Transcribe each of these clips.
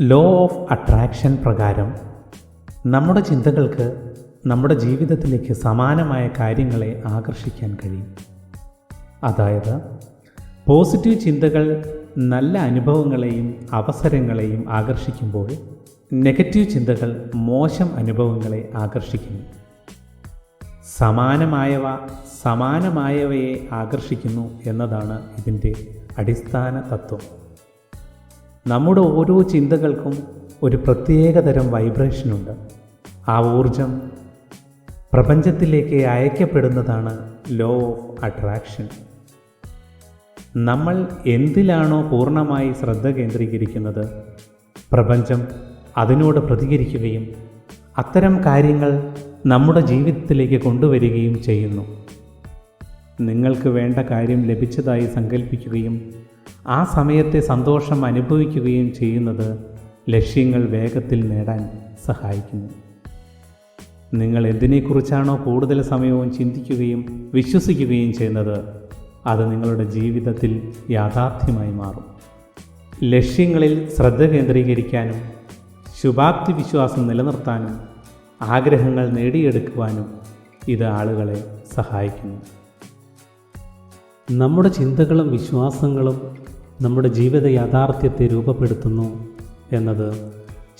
Law of attraction പ്രകാരം നമ്മുടെ ചിന്തകൾക്ക് നമ്മുടെ ജീവിതത്തിലേക്ക് സമാനമായ കാര്യങ്ങളെ ആകർഷിക്കാൻ കഴിയും. അതായത് പോസിറ്റീവ് ചിന്തകൾ നല്ല അനുഭവങ്ങളെയും അവസരങ്ങളെയും ആകർഷിക്കുമ്പോൾ നെഗറ്റീവ് ചിന്തകൾ മോശം അനുഭവങ്ങളെ ആകർഷിക്കുന്നു. സമാനമായവ സമാനമായവയെ ആകർഷിക്കുന്നു എന്നതാണ് ഇതിന്റെ അടിസ്ഥാന തത്വം. നമ്മുടെ ഓരോ ചിന്തകൾക്കും ഒരു പ്രത്യേകതരം വൈബ്രേഷനുണ്ട് ആ ഊർജം പ്രപഞ്ചത്തിലേക്ക് അയക്കപ്പെടുന്നതാണ് ലോ ഓഫ് അട്രാക്ഷൻ നമ്മൾ എന്തിലാണോ പൂർണമായി ശ്രദ്ധ കേന്ദ്രീകരിക്കുന്നത് പ്രപഞ്ചം അതിനോട് പ്രതികരിക്കുകയും അത്തരം കാര്യങ്ങൾ നമ്മുടെ ജീവിതത്തിലേക്ക് കൊണ്ടുവരികയും ചെയ്യുന്നു. നിങ്ങൾക്ക് വേണ്ട കാര്യം ലഭിച്ചതായി സങ്കല്പിക്കുകയും ആ സമയത്തെ സന്തോഷം അനുഭവിക്കുകയും ചെയ്യുന്നത് ലക്ഷ്യങ്ങൾ വേഗത്തിൽ നേടാൻ സഹായിക്കുന്നു. നിങ്ങൾ എന്തിനെക്കുറിച്ചാണോ കൂടുതൽ സമയവും ചിന്തിക്കുകയും വിശ്വസിക്കുകയും ചെയ്യുന്നത് അത് നിങ്ങളുടെ ജീവിതത്തിൽ യാഥാർത്ഥ്യമായി മാറും. ലക്ഷ്യങ്ങളിൽ ശ്രദ്ധ കേന്ദ്രീകരിക്കാനും ശുഭാപ്തി വിശ്വാസം നിലനിർത്താനും ആഗ്രഹങ്ങൾ നേടിയെടുക്കുവാനും ഇത് ആളുകളെ സഹായിക്കുന്നു. നമ്മുടെ ചിന്തകളും വിശ്വാസങ്ങളും നമ്മുടെ ജീവിത യാഥാർത്ഥ്യത്തെ രൂപപ്പെടുത്തുന്നു എന്നത്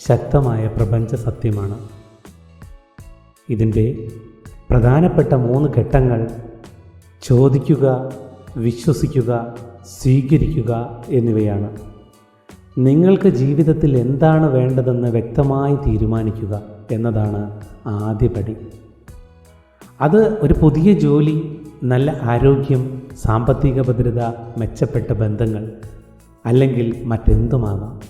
ശക്തമായ പ്രപഞ്ച സത്യമാണ്. ഇതിന്റെ പ്രധാനപ്പെട്ട മൂന്ന് ഘട്ടങ്ങൾ ചോദിക്കുക വിശ്വസിക്കുക സ്വീകരിക്കുക എന്നിവയാണ്. നിങ്ങൾക്ക് ജീവിതത്തിൽ എന്താണ് വേണ്ടതെന്ന് വ്യക്തമായി തീരുമാനിക്കുക എന്നതാണ് ആദ്യപടി അത് ഒരു പുതിയ ജോലി നല്ല ആരോഗ്യം സാമ്പത്തിക ഭദ്രത മെച്ചപ്പെട്ട ബന്ധങ്ങൾ അല്ലെങ്കിൽ മറ്റെന്തുമാകാം?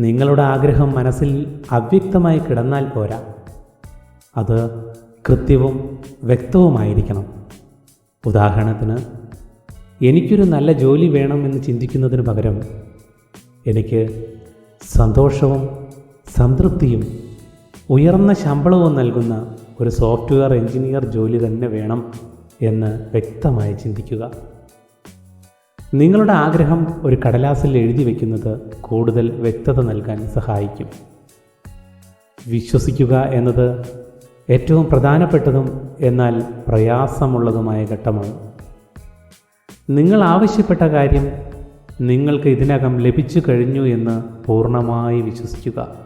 നിങ്ങളുടെ ആഗ്രഹം മനസ്സിൽ അവ്യക്തമായി കിടന്നാൽ പോരാ. അത് കൃത്യവും വ്യക്തവുമായിരിക്കണം. ഉദാഹരണത്തിന് എനിക്കൊരു നല്ല ജോലി വേണമെന്ന് ചിന്തിക്കുന്നതിന് പകരം എനിക്ക് സന്തോഷവും സംതൃപ്തിയും ഉയർന്ന ശമ്പളവും നൽകുന്ന ഒരു സോഫ്റ്റ്വെയർ എഞ്ചിനീയർ ജോലി തന്നെ വേണം എന്ന് വ്യക്തമായി ചിന്തിക്കുക. നിങ്ങളുടെ ആഗ്രഹം ഒരു കടലാസിൽ എഴുതി വയ്ക്കുന്നത് കൂടുതൽ വ്യക്തത നൽകാൻ സഹായിക്കും. വിശ്വസിക്കുക എന്നത് ഏറ്റവും പ്രധാനപ്പെട്ടതും എന്നാൽ പ്രയാസമുള്ളതുമായ ഘട്ടമാണ്. നിങ്ങൾ ആവശ്യപ്പെട്ട കാര്യം നിങ്ങൾക്ക് ഇതിനകം ലഭിച്ചു കഴിഞ്ഞു എന്ന് പൂർണമായി വിശ്വസിക്കുക.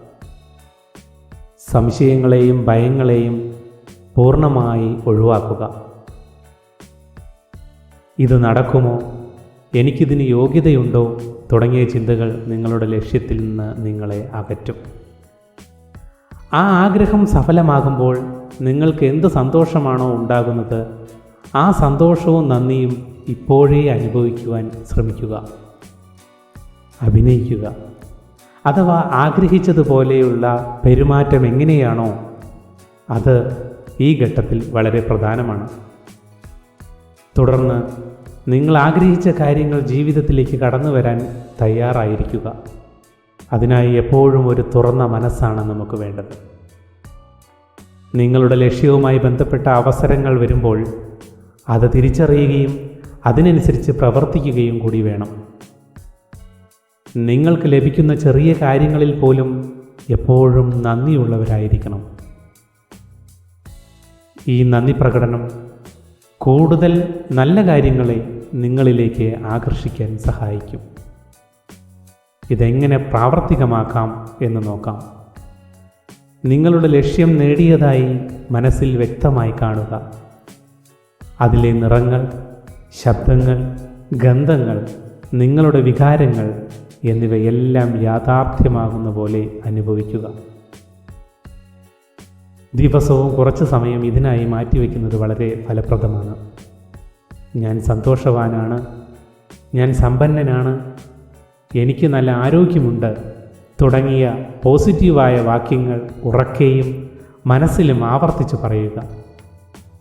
സംശയങ്ങളെയും ഭയങ്ങളെയും പൂർണമായി ഒഴിവാക്കുക. ഇത് നടക്കുമോ? എനിക്കിതിന് യോഗ്യതയുണ്ടോ? തുടങ്ങിയ ചിന്തകൾ നിങ്ങളുടെ ലക്ഷ്യത്തിൽ നിന്ന് നിങ്ങളെ അകറ്റും. ആ ആഗ്രഹം സഫലമാകുമ്പോൾ നിങ്ങൾക്ക് എന്ത് സന്തോഷമാണോ ഉണ്ടാകുന്നത് ആ സന്തോഷവും നന്ദിയും ഇപ്പോഴേ അനുഭവിക്കുവാൻ ശ്രമിക്കുക. അഭിനയിക്കുക. അഥവാ ആഗ്രഹിച്ചതുപോലെയുള്ള പെരുമാറ്റം എങ്ങനെയാണോ അത് ഈ ഘട്ടത്തിൽ വളരെ പ്രധാനമാണ്. തുടർന്ന് നിങ്ങൾ ആഗ്രഹിച്ച കാര്യങ്ങൾ ജീവിതത്തിലേക്ക് കടന്നു വരാൻ തയ്യാറായിരിക്കുക. അതിനായി എപ്പോഴും ഒരു തുറന്ന മനസ്സാണ് നമുക്ക് വേണ്ടത്. നിങ്ങളുടെ ലക്ഷ്യവുമായി ബന്ധപ്പെട്ട അവസരങ്ങൾ വരുമ്പോൾ അത് തിരിച്ചറിയുകയും അതിനനുസരിച്ച് പ്രവർത്തിക്കുകയും കൂടി വേണം. നിങ്ങൾക്ക് ലഭിക്കുന്ന ചെറിയ കാര്യങ്ങളിൽ പോലും എപ്പോഴും നന്ദിയുള്ളവരായിരിക്കണം. ഈ നന്ദി പ്രകടനം കൂടുതൽ നല്ല കാര്യങ്ങളെ നിങ്ങളിലേക്ക് ആകർഷിക്കാൻ സഹായിക്കും. ഇതെങ്ങനെ പ്രാവർത്തികമാക്കാം എന്ന് നോക്കാം. നിങ്ങളുടെ ലക്ഷ്യം നേടിയതായി മനസ്സിൽ വ്യക്തമായി കാണുക. അതിലെ നിറങ്ങൾ ശബ്ദങ്ങൾ ഗന്ധങ്ങൾ നിങ്ങളുടെ വികാരങ്ങൾ എന്നിവയെല്ലാം യാഥാർത്ഥ്യമാകുന്ന പോലെ അനുഭവിക്കുക. ദിവസവും കുറച്ച് സമയം ഇതിനായി മാറ്റിവെക്കുന്നത് വളരെ ഫലപ്രദമാണ്. ഞാൻ സന്തോഷവാനാണ്. ഞാൻ സമ്പന്നനാണ്. എനിക്ക് നല്ല ആരോഗ്യമുണ്ട്. തുടങ്ങിയ പോസിറ്റീവായ വാക്യങ്ങൾ ഉറക്കെയും മനസ്സിലും ആവർത്തിച്ച് പറയുക.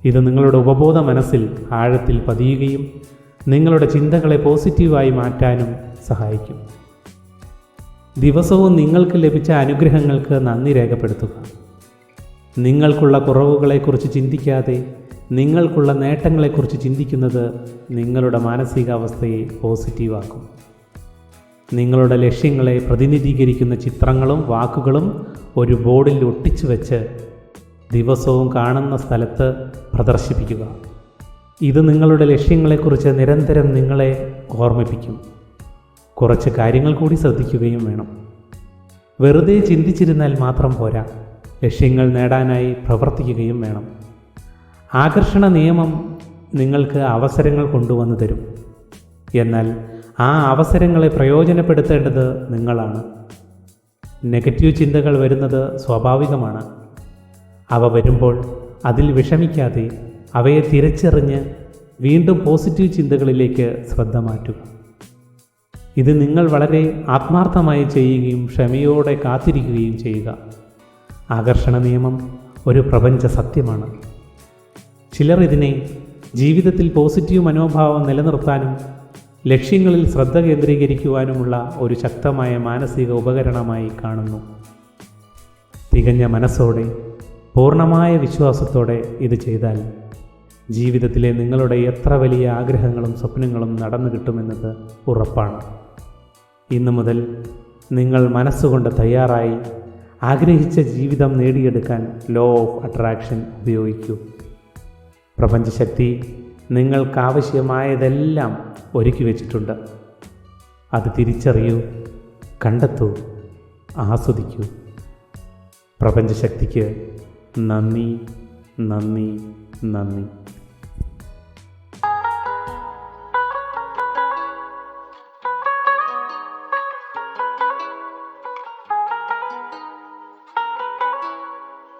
ഇത് നിങ്ങളുടെ ഉപബോധ മനസ്സിൽ ആഴത്തിൽ പതിയുകയും നിങ്ങളുടെ ചിന്തകളെ പോസിറ്റീവായി മാറ്റാനും സഹായിക്കും. ദിവസവും നിങ്ങൾക്ക് ലഭിച്ച അനുഗ്രഹങ്ങൾക്ക് നന്ദി രേഖപ്പെടുത്തുക. നിങ്ങൾക്കുള്ള കുറവുകളെക്കുറിച്ച് ചിന്തിക്കാതെ നിങ്ങൾക്കുള്ള നേട്ടങ്ങളെക്കുറിച്ച് ചിന്തിക്കുന്നത് നിങ്ങളുടെ മാനസികാവസ്ഥയെ പോസിറ്റീവാക്കും. നിങ്ങളുടെ ലക്ഷ്യങ്ങളെ പ്രതിനിധീകരിക്കുന്ന ചിത്രങ്ങളും വാക്കുകളും ഒരു ബോർഡിൽ ഒട്ടിച്ചു വെച്ച് ദിവസവും കാണുന്ന സ്ഥലത്ത് പ്രദർശിപ്പിക്കുക. ഇത് നിങ്ങളുടെ ലക്ഷ്യങ്ങളെക്കുറിച്ച് നിരന്തരം നിങ്ങളെ ഓർമ്മിപ്പിക്കും. കുറച്ച് കാര്യങ്ങൾ കൂടി ശ്രദ്ധിക്കുകയും വേണം. വെറുതെ ചിന്തിച്ചിരുന്നാൽ മാത്രം പോരാ. ലക്ഷ്യങ്ങൾ നേടാനായി പ്രവർത്തിക്കുകയും വേണം. ആകർഷണ നിയമം നിങ്ങൾക്ക് അവസരങ്ങൾ കൊണ്ടുവന്നു തരും. എന്നാൽ ആ അവസരങ്ങളെ പ്രയോജനപ്പെടുത്തേണ്ടത് നിങ്ങളാണ്. നെഗറ്റീവ് ചിന്തകൾ വരുന്നത് സ്വാഭാവികമാണ്. അവ വരുമ്പോൾ അതിൽ വിഷമിക്കാതെ അവയെ തിരിച്ചറിഞ്ഞ് വീണ്ടും പോസിറ്റീവ് ചിന്തകളിലേക്ക് ശ്രദ്ധ മാറ്റുക. ഇത് നിങ്ങൾ വളരെ ആത്മാർത്ഥമായി ചെയ്യുകയും ക്ഷമയോടെ കാത്തിരിക്കുകയും ചെയ്യുക. ആകർഷണ നിയമം ഒരു പ്രപഞ്ച സത്യമാണ്. ചിലർ ഇതിനെ ജീവിതത്തിൽ പോസിറ്റീവ് മനോഭാവം നിലനിർത്താനും ലക്ഷ്യങ്ങളിൽ ശ്രദ്ധ കേന്ദ്രീകരിക്കുവാനുമുള്ള ഒരു ശക്തമായ മാനസിക ഉപകരണമായി കാണുന്നു. തികഞ്ഞ മനസ്സോടെ പൂർണമായ വിശ്വാസത്തോടെ ഇത് ചെയ്താൽ ജീവിതത്തിലെ നിങ്ങളുടെ എത്ര വലിയ ആഗ്രഹങ്ങളും സ്വപ്നങ്ങളും നടന്നു കിട്ടുമെന്നത് ഉറപ്പാണ്. ഇന്നു മുതൽ നിങ്ങൾ മനസ്സുകൊണ്ട് തയ്യാറായി ആഗ്രഹിച്ച ജീവിതം നേടിയെടുക്കാൻ ലോ ഓഫ് അട്രാക്ഷൻ ഉപയോഗിക്കൂ. പ്രപഞ്ചശക്തി നിങ്ങൾക്കാവശ്യമായതെല്ലാം ഒരുക്കി വച്ചിട്ടുണ്ട്. അത് തിരിച്ചറിയൂ കണ്ടെത്തൂ ആസ്വദിക്കൂ. പ്രപഞ്ചശക്തിക്ക് നന്ദി നന്ദി നന്ദി.